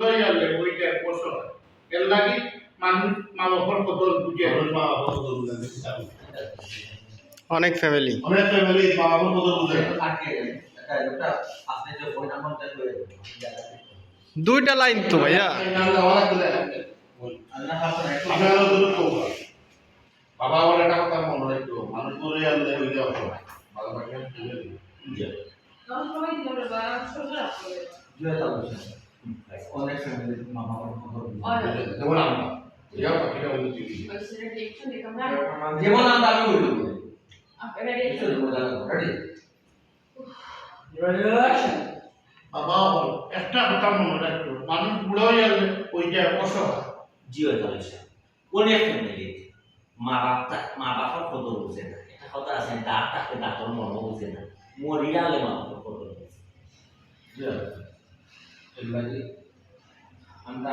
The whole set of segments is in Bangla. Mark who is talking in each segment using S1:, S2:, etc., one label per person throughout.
S1: হয়ে গেলে ওইটা বছর এর লাগি মানুষ মা বাবার কদর বুঝে
S2: মা বাবার কদর বুঝে না, বেশি দামি।
S3: অনেক ফ্যামিলি
S2: অনেক ফ্যামিলি মা বাবার কদর বুঝে
S4: করে
S3: দুইটা লাইন তো ভাইয়া।
S2: বাবা আমার একটা কথা মনে রাখতো মানুষ বলে আনলে ওই যে অসহায় বাবা মাকে দিবে। যেমন আমরা
S4: যেমন আমরা আমি বলি চলো মজা রেডি
S1: বাবা একটা কথা মনে রাখতো মানুষ বুড়ো হয়ে গেলে ওইটা অসহায়
S5: জিও তালুসা অনেক ফ্যামিলি মা বাপ মা বাবার কত বুঝে না এটা কথা আছে দাঁত থাকে দাঁতর মনও বুঝে না মরিয়ালে মা বাবার কত বুঝে
S4: এর লাগে আমরা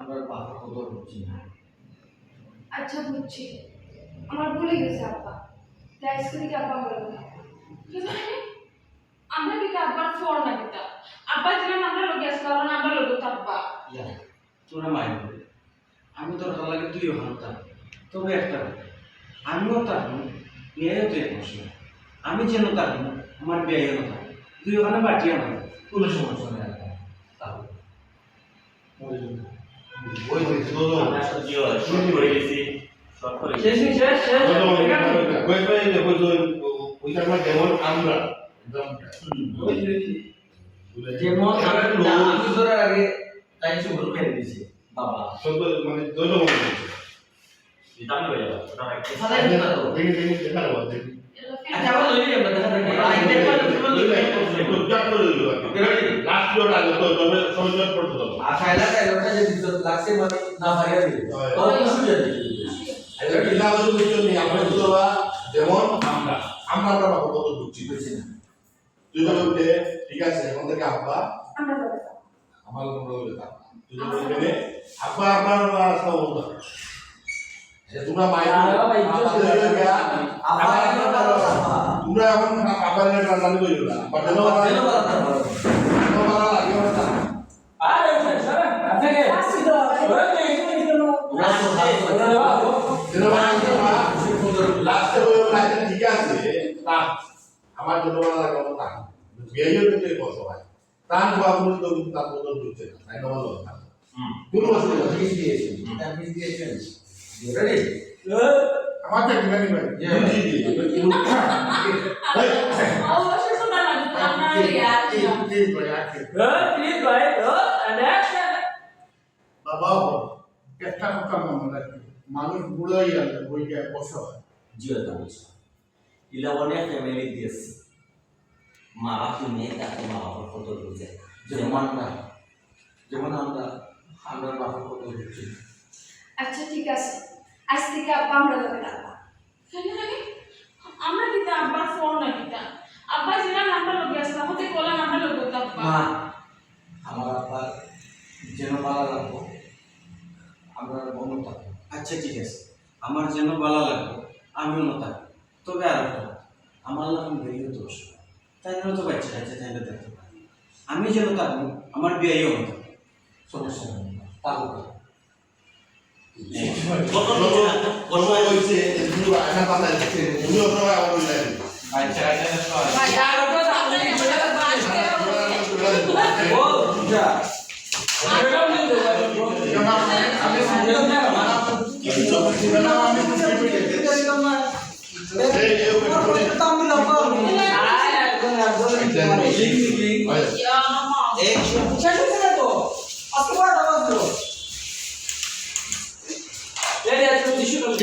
S4: আমরা বাবা কত বুঝি না।
S6: আচ্ছা বুঝছি। আমার ভুলে গেছে আব্বা। তাই আজকে থেকে আব্বা বলে না কিন্তু আমরা কিন্তু আব্বার ফোন না দিতা আব্বা যেন আমরা লোক আসতে কারণ আমরা লোক আব্বা।
S4: ইয়া তোরা করে। আমি তোর ভালো লাগে তুইও থাক। তবে একটা আমিও থাকব মেয়েও তুই বসে আমি যেন থাকব আমার বিয়েও থাকব তুই ওখানে বাটিয়ে না কোনো সমস্যা নেই।
S2: ওই হয়েছে তো
S5: আমরা সব জিও শুরু করে গেছি সব করে
S4: শেষ শেষ শেষ
S2: ওই ওই ওই ওই ওইটা আমরা যেমন আমরা
S4: যেমন আমি ধরার আগে তাই দিয়েছি বাবা
S2: সব মানে দৈন মনে হচ্ছে
S5: এটা আমি হয়ে যাব ওটা রাখতে
S4: সাদাই দিতে পারো
S2: দেখি দেখি দেখা যাব
S4: আচ্ছা আমরা লইলি আমরা মানে
S2: যেমন আমরা আমরা বাবা কত বুঝছি
S4: বুঝছি না
S2: তুই বলতে ঠিক আছে এখন থেকে আব্বা
S6: আমার
S2: তোমরা বলে তুই বলতে আব্বা আপনার রাস্তা বলতে তোমরা মাইক
S4: বলো বাবা।
S2: তোমরা এখন না বাট যেন
S4: যেন বলা না
S2: মারা লাগে না
S4: আরে স্যার আপনাকে
S2: যেন লাস্টে ওই ঠিক আছে। তা আমার জন্য না তা বিয়েও কিন্তু এই বছর হয় তার বাবুর তো তার মতো ঢুকছে না। তাই না বলো
S5: হুম।
S2: কোনো অসুবিধা নেই।
S4: মিস দিয়েছি তার মিস দিয়েছেন রেডি
S1: আমার তো কিনা নিবেন
S2: জি জি জি
S6: অবশ্যই শোনা না আমরা ইয়ার
S1: প্লিজ ভাই আছে
S4: প্লিজ ভাই অ্যাকশন
S1: বাবা বল একটা কথা মনে রাখতো মানুষ বুড়ো হয়ে গেলে ওইটা অসহায়
S5: জিও তালুসা ইলা অনেক ফ্যামিলি দিয়েছে মা বাপ তুমি তাকে মা বাবার কত বুঝে না
S4: যেমন আমরা যেমন আমরা আমরা বাবা কত হচ্ছে
S6: আচ্ছা ঠিক আছে আজ থেকে আব্বা আমরা লোক আব্বা আমরা দিতা আব্বার ফোন না দিতা আব্বা যেন আমরা লোক আসতে আমাদের বলেন আমরা লোক আব্বা।
S4: আমার আব্বার যেন ভালো লাগবো আমরা বন্ধু থাকব। আচ্ছা ঠিক আছে। আমার যেন ভালো লাগবো আমিও না থাকব। তবে আর একটা আমার লাগ বিয়ে তো অসুবিধা তাই জন্য তো বাচ্চা কাচ্চা চাইলে দেখতে পারি। আমি যেন থাকব আমার বিয়েও হতো সমস্যা নেই তাহলে
S5: কত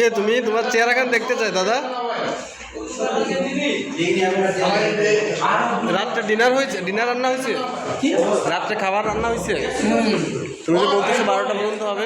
S3: কে তুমি তোমার চেহারা কান দেখতে চাই দাদা? রাত্রে ডিনার হয়েছে ডিনার রান্না হয়েছে? রাত্রে খাবার রান্না হয়েছে? তুমি যে বলতেছো বারোটা পর্যন্ত হবে।